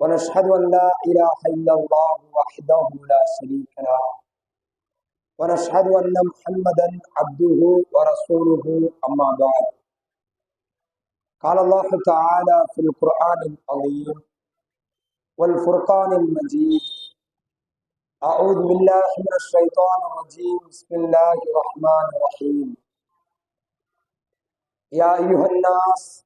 ونشهد أن لا إله إلا الله وحده لا شريك له. ونشهد أن محمدا عبده ورسوله أما بعد. قال الله تعالى في القرآن العظيم والفرقان المجيد أعوذ بالله من الشيطان الرجيم بسم الله الرحمن الرحيم. يا أيها الناس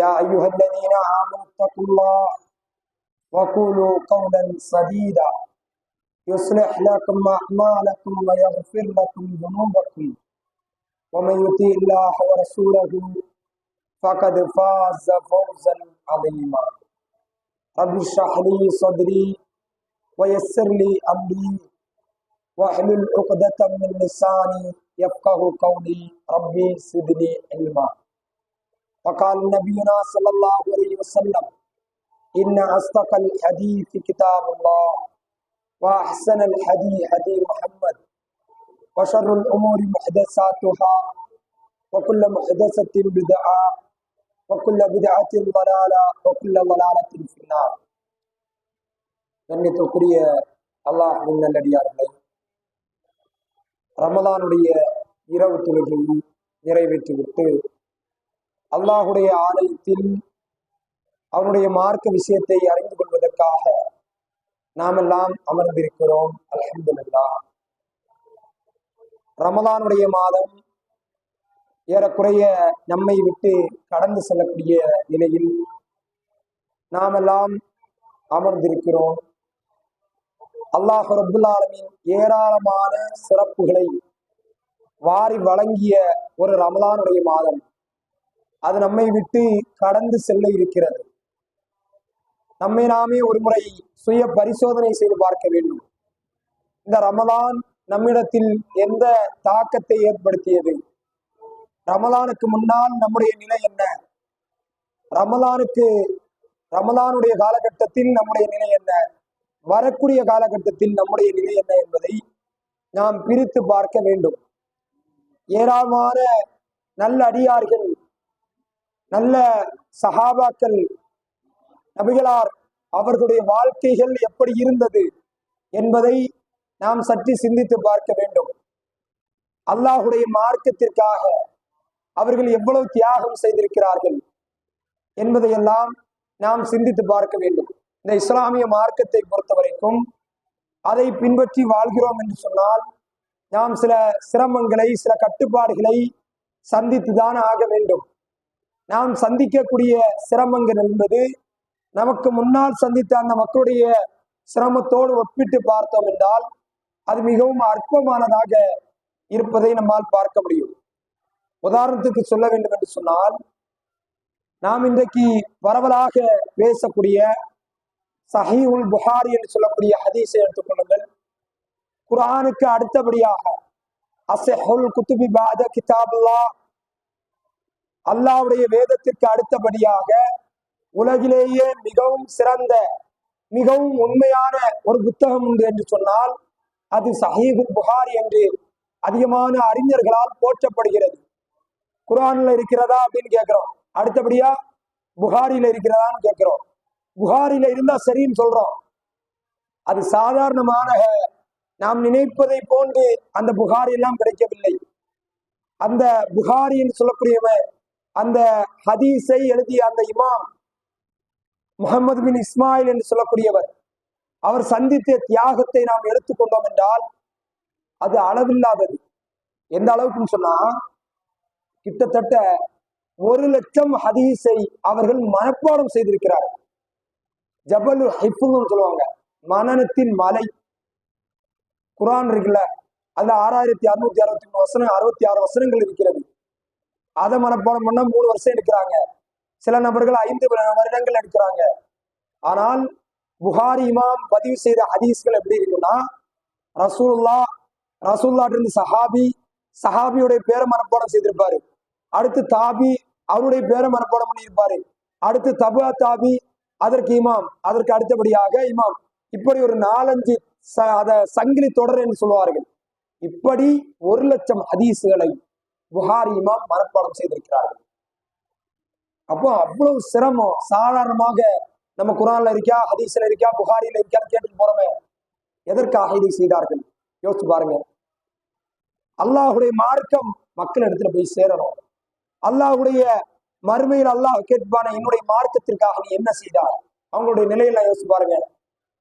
يا أيها الذين آمنوا اتقوا الله وقولوا قولا سديدا. يصلح لكم أعمالكم ويغفر لكم ذنوبكم. ومن يطيع الله ورسوله فقد فاز فوزا عظيما. رب اشرح لي صدري ويسر لي أمري. واحلل عقدة من لساني يفقه قولي. ربي زدني علما. وقال نبينا صلى الله عليه وسلم إن أصدق الحديث كتاب الله وأحسن الحديث حديث محمد وشر الأمور محدثاتها وكل محدثة بدعة وكل بدعة ضلالة وكل ضلالة في النار கண்ணியத்துக்குரிய அல்லாஹ் நல்லடியார்களை ரமலானுடைய இரவு தொழுகையை நிறைவேற்றிவிட்டு அல்லாஹுடைய ஆலயத்தில் அவனுடைய மார்க்க விஷயத்தை அறிந்து கொள்வதற்காக நாம் எல்லாம் அமர்ந்திருக்கிறோம். அலமதுல்லா ரமலானுடைய மாதம் ஏறக்குறைய நம்மை விட்டு கடந்து செல்லக்கூடிய நிலையில் நாமெல்லாம் அமர்ந்திருக்கிறோம். அல்லாஹ் ரபுல்லாலமின் ஏராளமான சிறப்புகளை வாரி வழங்கிய ஒரு ரமலானுடைய மாதம். அது நம்மை விட்டு கடந்து செல்ல இருக்கிறது. நம்மை நாமே ஒரு முறை சுய பரிசோதனை செய்து பார்க்க வேண்டும். இந்த ரமலான் நம்மிடத்தில் எந்த தாக்கத்தை ஏற்படுத்தியது? ரமலானுக்கு முன்னால் நம்முடைய நிலை என்ன? ரமலானுக்கு ரமலானுடைய காலகட்டத்தில் நம்முடைய நிலை என்ன? வரக்கூடிய காலகட்டத்தில் நம்முடைய நிலை என்ன என்பதை நாம் பிரித்து பார்க்க வேண்டும். ஏராளமான நல்ல அடியார்கள் நல்ல சஹாபாக்கள் நபிகளார் அவர்களுடைய வாழ்க்கைகள் எப்படி இருந்தது என்பதை நாம் சற்று சிந்தித்து பார்க்க வேண்டும். அல்லாஹுடைய மார்க்கத்திற்காக அவர்கள் எவ்வளவு தியாகம் செய்திருக்கிறார்கள் என்பதையெல்லாம் நாம் சிந்தித்து பார்க்க வேண்டும். இந்த இஸ்லாமிய மார்க்கத்தை பொறுத்த வரைக்கும் அதை பின்பற்றி வாழ்கிறோம் என்று சொன்னால் நாம் சில சிரமங்களை சில கட்டுப்பாடுகளை சந்தித்துதான் ஆக வேண்டும். நாம் சந்திக்கக்கூடிய சிரமங்கள் என்பது நமக்கு முன்னால் சந்தித்த அந்த மக்களுடைய சிரமத்தோடு ஒப்பிட்டு பார்த்தோம் என்றால் அது மிகவும் அற்பமானதாக இருப்பதை நம்மால் பார்க்க முடியும். உதாரணத்துக்கு சொல்ல வேண்டும் என்று சொன்னால் நாம் இன்றைக்கு பரவலாக பேசக்கூடிய சஹி உல் புகாரி என்று சொல்லக்கூடிய ஹதீஸை எடுத்துக்கொள்ளுங்கள் குரானுக்கு அடுத்தபடியாக அசஹுல் குத்துபி பாத கிதாபுல்லா அல்லாவுடைய வேதத்திற்கு அடுத்தபடியாக உலகிலேயே மிகவும் சிறந்த மிகவும் உண்மையான ஒரு புத்தகம் உண்டு என்று சொன்னால் அது சஹீபுல் புகாரி என்று அதிகமான அறிஞர்களால் போற்றப்படுகிறது. குரான்ல இருக்கிறதா அப்படின்னு கேட்கிறோம். அடுத்தபடியா புகாரில இருக்கிறதான்னு கேட்கிறோம். புகாரில இருந்தா சரின்னு சொல்றோம். அது சாதாரணமான நாம் நினைப்பதை போன்று அந்த புகாரி எல்லாம் கிடைக்கவில்லை. அந்த புகாரின்னு சொல்லக்கூடியவன் அந்த ஹதீஸை எழுதிய அந்த இமாம் முகமது பின் இஸ்மாயில் என்று சொல்லக்கூடியவர். அவர் சந்தித்த தியாகத்தை நாம் எடுத்துக்கொண்டோம் என்றால் அது அளவில்லாதது. எந்த அளவுக்குன்னு சொன்னா கிட்டத்தட்ட ஒரு லட்சம் ஹதீஸை அவர்கள் மனப்பாடம் செய்திருக்கிறார்கள். ஜபல் ஹிஃபுன்னு சொல்லுவாங்க. மனனத்தின் மலை. குரான் இருக்குல்ல அதுல ஆறாயிரத்தி அறுநூத்தி அறுபத்தி மூணு வசனம் அறுபத்தி ஆறு வசனங்கள் இருக்கிறது. அதை மனப்பாடம் பண்ண மூணு வருஷம் எடுக்கிறாங்க. சில நபர்கள் ஐந்து வருடங்கள் எடுக்கிறாங்க. ஆனால் புகாரி இமாம் பதிவு செய்த ஹதீஸ்கள் எப்படி இருக்குன்னா ரசூல்லா ரசூல்லாட்டு இருந்து சஹாபி சஹாபியுடைய பேரை மனப்பாடம் செய்திருப்பாரு. அடுத்து தாபி அவருடைய பேரை மனப்பாடம் பண்ணியிருப்பாரு. அடுத்து தபா தாபி அதற்கு இமாம் அதற்கு அடுத்தபடியாக இமாம். இப்படி ஒரு நாலஞ்சு ச- அத சங்கிலி தொடர் என்று சொல்வார்கள். இப்படி ஒரு லட்சம் ஹதீஸுகளை புகாரி இமாம் மனப்பாடம் செய்திருக்கிறார்கள் அப்போ அவ்வளவு சிரமம். சாதாரணமாக நம்ம குரான்ல இருக்கா ஹதீஸ்ல இருக்கா புகாரியில இருக்கான்னு கேட்டுட்டு போறோமே. எதற்காக இதை செய்தார்கள்? யோசிச்சு பாருங்க. அல்லாஹுடைய மார்க்கம் மக்கள் இடத்துல போய் சேரணும். அல்லாஹுடைய மறுமையில் அல்லாஹ் கேட்பான என்னுடைய மார்க்கத்திற்காக நீ என்ன செய்தார் அவங்களுடைய நிலையில யோசிச்சு பாருங்க.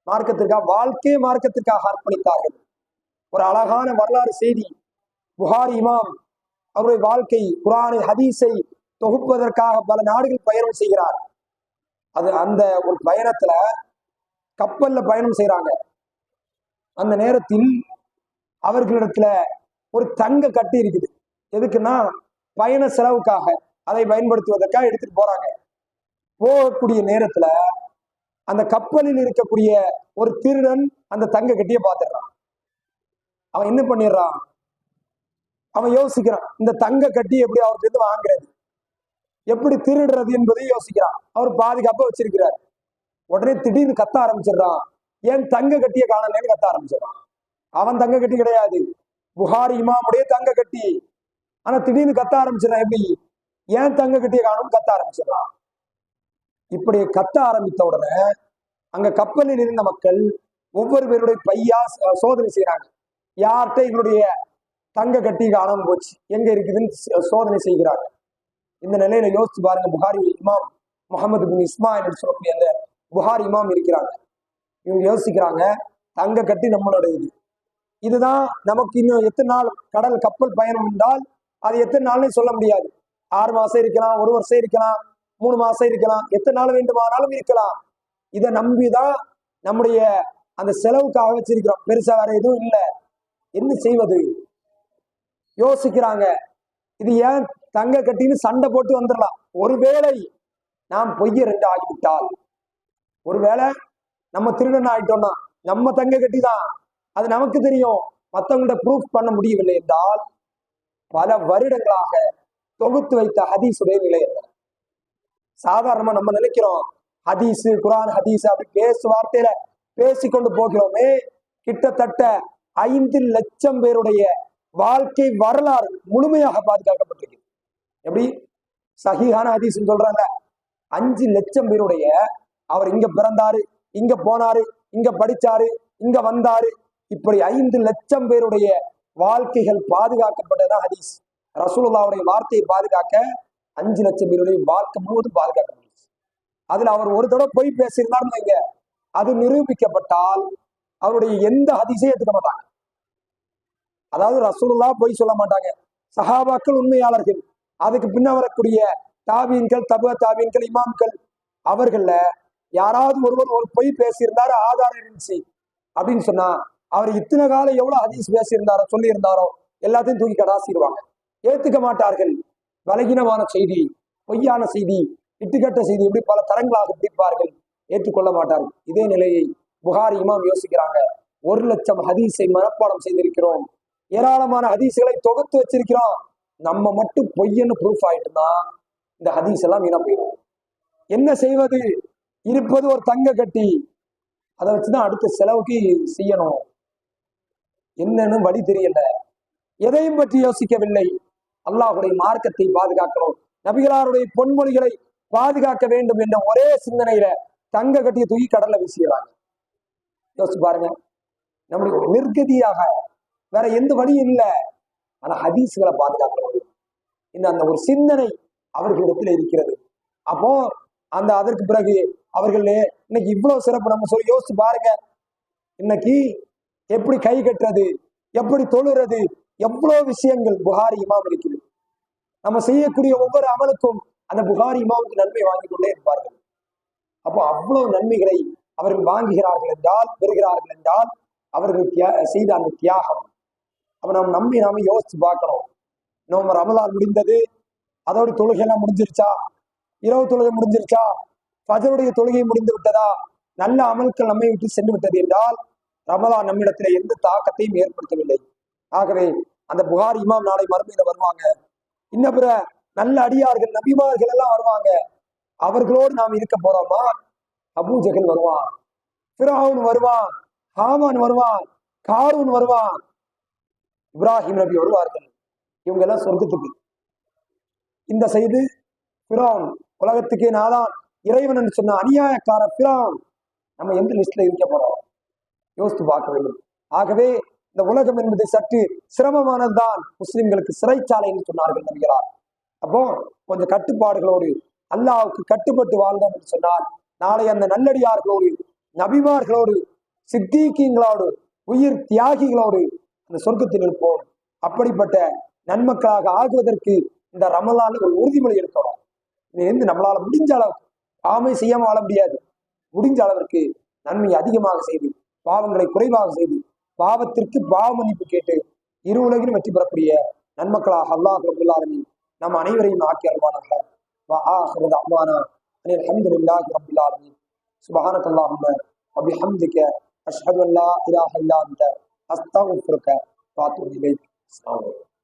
மார்க்கத்திற்காக வாழ்க்கையை மார்க்கத்திற்காக அர்ப்பணித்தார்கள். ஒரு அழகான வரலாறு செய்தி. புகாரி இமாம் அவருடைய வாழ்க்கை குரானை ஹதீஸை தொகுப்பதற்காக பல நாடுகள் பயணம் செய்கிறார். அது அந்த ஒரு பயணத்துல கப்பல்ல பயணம் செய்யறாங்க அந்த நேரத்தில் அவர்களிடத்துல ஒரு தங்க கட்டி இருக்குது. எதுக்குன்னா பயண செலவுக்காக அதை பயன்படுத்துவதற்காக எடுத்துட்டு போறாங்க. போகக்கூடிய நேரத்துல அந்த கப்பலில் இருக்கக்கூடிய ஒரு திருடன் அந்த தங்க கட்டியை பார்த்துடுறான். அவன் என்ன பண்ணிடுறான்? அவன் யோசிக்கிறான் இந்த தங்க கட்டி எப்படி அவர்கிட்ட இருந்து வாங்குறது? எப்படி திருடுறது என்பதை யோசிக்கிறான். அவர் பாதுகாப்பா வச்சிருக்கிறார். உடனே திடீர்னு கத்த ஆரம்பிச்சிடுறான். ஏன் தங்க கட்டியை காணலன்னு கத்த ஆரம்பிச்சிடுறான். அவன் தங்க கட்டி கிடையாது. புகாரி இமாமுடைய தங்க கட்டி. ஆனா திடீர்னு கத்த ஆரம்பிச்சிடறான். எப்படி? ஏன் தங்க கட்டியை காணும் கத்த ஆரம்பிச்சிடறான். இப்படி கத்த ஆரம்பித்த உடனே அங்க கப்பலில் இருந்த மக்கள் ஒவ்வொரு பேருடைய பையா சோதனை செய்யறாங்க யார்கிட்ட எங்களுடைய தங்க கட்டி காணாம போச்சு. எங்க இருக்குதுன்னு சோதனை செய்கிறாங்க இந்த நிலையில யோசிச்சு பாருங்க புகாரி இமாம் முகமது பின் இஸ்மாயில் என்று சொல்லக்கூடிய அந்த புகாரி இமாம் இருக்கிறாங்க. இவங்க யோசிக்கிறாங்க தங்க கட்டி நம்மளோட இது இதுதான் நமக்கு இன்னும் எத்தனை நாள் கடல் கப்பல் பயணம் என்றால் அது எத்தனை நாள்னு சொல்ல முடியாது. ஆறு மாசம் இருக்கலாம் ஒரு வருஷம் இருக்கலாம் மூணு மாசம் இருக்கலாம் எத்தனை நாள் வேண்டுமானாலும் இருக்கலாம். இதை நம்பிதான் நம்முடைய அந்த செலவுக்காக வச்சிருக்கிறோம். பெருசா வேற எதுவும் இல்லை. என்ன செய்வது? யோசிக்கிறாங்க. இது ஏன் தங்க கட்டின்னு சண்டை போட்டு வந்துடலாம்? ஒருவேளை நாம் பொய்ய ரெண்டு ஆகிவிட்டால் ஒருவேளை நம்ம திருடன் ஆயிட்டோம்னா நம்ம தங்க கட்டி தான். அது நமக்கு தெரியும். மற்றவங்கள்ட்ட ப்ரூஃப் பண்ண முடியவில்லை என்றால் பல வருடங்களாக தொகுத்து வைத்த ஹதீஸுடைய நிலை சாதாரணமா நம்ம நினைக்கிறோம் ஹதீஸ் குரான் ஹதீஸ் அப்படி பேசு வார்த்தையில பேசிக்கொண்டு போகிறோமே. கிட்டத்தட்ட ஐந்து லட்சம் பேருடைய வாழ்க்கை வரலாறு முழுமையாக பாதுகாக்கப்பட்டிருக்கு. எப்படி? சஹீஹான ஹதீஸ்ன்னு சொல்றாங்க. அஞ்சு லட்சம் பேருடைய அவர் இங்க பிறந்தாரு இங்க போனாரு இங்க படிச்சாரு இங்க வந்தாரு. இப்படி ஐந்து லட்சம் பேருடைய வாழ்க்கைகள் பாதுகாக்கப்பட்டதான் ஹதீஸ். ரசூலுல்லாவுடைய வார்த்தையை பாதுகாக்க அஞ்சு லட்சம் பேருடைய வாழ்க்கை முழுவதும் பாதுகாக்கப்பட்டுச்சு. அதுல அவர் ஒரு தடவை போய் பேசியிருந்தாருன்னு வைங்க. அது நிரூபிக்கப்பட்டால் அவருடைய எந்த ஹதீஸையும் எடுத்துக்க மாட்டாங்க. அதாவது ரசூலுல்லா போய் சொல்ல மாட்டாங்க. சஹாபாக்கள் உண்மையாளர்கள். அதுக்கு பின்ன வரக்கூடிய தாபீன்கள் தப தாபீன்கள் இமாம்கள் அவர்கள்ல யாராவது ஒருவர் ஒரு பொய் பேசியிருந்தாரு ஆதாரம் இருந்துச்சு அப்படின்னு சொன்னா அவர் இத்தனை காலம் எவ்வளவு ஹதீஸ் பேசியிருந்தாரோ சொல்லியிருந்தாரோ எல்லாத்தையும் தூக்கி கடாசிடுவாங்க. ஏத்துக்க மாட்டார்கள். பலகீனமான செய்தி பொய்யான செய்தி இட்டுக்கட்ட செய்தி இப்படி பல தரங்களாக பிடிப்பார்கள். ஏற்றுக்கொள்ள மாட்டார்கள். இதே நிலையை புகார் இமாம் யோசிக்கிறாங்க. ஒரு லட்சம் ஹதீஸை மனப்பாடம் செய்திருக்கிறோம். ஏராளமான ஹதீஸ்களை தொகுத்து வச்சிருக்கிறோம். நம்ம மட்டும் பொய்யன்னு ப்ரூஃப் ஆயிட்டுனா இந்த ஹதீஸ் எல்லாம் வீணா போயிடும். என்ன செய்வது? இருப்பது ஒரு தங்க கட்டி. அதை வச்சுதான் அடுத்த செலவுக்கு செய்யணும். என்னன்னு வழி தெரியல. எதையும் பற்றி யோசிக்கவில்லை. அல்லாஹுடைய மார்க்கத்தை பாதுகாக்கணும். நபிகளாருடைய பொன்மொழிகளை பாதுகாக்க வேண்டும் என்ற ஒரே சிந்தனையில தங்க கட்டிய தூக்கி கடல்ல வீசிடுறாங்க. யோசிச்சு பாருங்க. நம்மளுக்கு நிர்கதியாக வேற எந்த வழியும் இல்லை. ஆனா ஹதீஸ்களை பாதுகாக்கணும் இந்த அந்த ஒரு சிந்தனை அவர்களிடத்துல இருக்கிறது. அப்போ அந்த அதற்கு பிறகு அவர்கள் இன்னைக்கு இவ்வளவு சிறப்பு நம்ம சொல்லி யோசிச்சு பாருங்க. இன்னைக்கு எப்படி கை கட்டுறது? எப்படி தொழுறது? எவ்வளவு விஷயங்கள் புகாரி இமாம் இருக்குது நம்ம செய்யக்கூடிய ஒவ்வொரு அமலுக்கும் அந்த புகாரி இமாவுக்கு நன்மை வாங்கி கொண்டே இருப்பார்கள். அப்போ அவ்வளவு நன்மைகளை அவர்கள் வாங்குகிறார்கள் என்றால் பெறுகிறார்கள் என்றால் அவர்கள் செய்த அந்த தியாகம் அப்ப நம்ம நம்பி நாம யோசிச்சு பார்க்கணும். நம்ம ரமலான் முடிந்தது. அதோட தொழுகை எல்லாம் முடிஞ்சிருச்சா? இரவு தொழுகை முடிஞ்சிருச்சா? ஃபஜருடைய தொழுகை முடிந்து விட்டதா? நல்ல அமல்கள் நம்மை விட்டு சென்று விட்டது என்றால் ரமலான் நம்மிடத்தில் எந்த தாக்கத்தையும் ஏற்படுத்தவில்லை. ஆகவே அந்த புகார் இமாம் நாளை மறுமையில வருவாங்க. இன்ன பிற நல்ல அடியார்கள் நபிமார்கள் எல்லாம் வருவாங்க. அவர்களோடு நாம் இருக்க போறோமா? அபூஜகன் வருவான். பிராவுன் வருவான். ஹாமான் வருவான். காரூன் வருவான். இப்ராஹிம் நபி வருவார்கள். இவங்க எல்லாம் சொர்க்கத்துக்கு. இந்த செய்து பிரான் உலகத்துக்கே நாதான் இறைவன் என்று சொன்ன அநியாயக்கார பிரான் நம்ம எந்த லிஸ்ட்ல இருக்க போறோம்? யோசித்து பார்க்க வேண்டும். ஆகவே இந்த உலகம் என்பது சற்று சிரமமானதுதான். முஸ்லிம்களுக்கு சிறைச்சாலை என்று சொன்னார்கள் நபிகளார். அப்போ கொஞ்சம் கட்டுப்பாடுகளோடு அல்லாவுக்கு கட்டுப்பட்டு வாழ்ந்தோம் என்று சொன்னால் நாளை அந்த நல்லடியார்களோடு நபிமார்களோடு சித்தீக்கியங்களோடு உயிர் தியாகிகளோடு அந்த சொர்க்கத்தில் இருப்போம். அப்படிப்பட்ட நன்மக்களாக ஆகுவதற்கு இந்த ரமலான் ஒரு உறுதிமொழி எடுக்கணும். இதுலேருந்து நம்மளால முடிஞ்ச அளவுக்கு பாவமை செய்யாம வாழ முடியாது. முடிஞ்ச அளவிற்கு நன்மையை அதிகமாக செய்து பாவங்களை குறைவாக செய்து பாவத்திற்கு பாவ மன்னிப்பு கேட்டு இரு உலகிலும் வெற்றி பெறக்கூடிய நன்மக்களாக அல்லாஹ் ரபுல்லாலுமே நம் அனைவரையும் ஆக்கி அல்வானாக அம்மானா அனில் அஹமதுல்லாஹி ரபுல்லாலுமே சுபஹானக்கல்லாஹும் அபிஹம்திக்க அஷ்ஹது அல்லா இலாஹ் இல்லா அந்த हस्तांग का पात्र निवेदन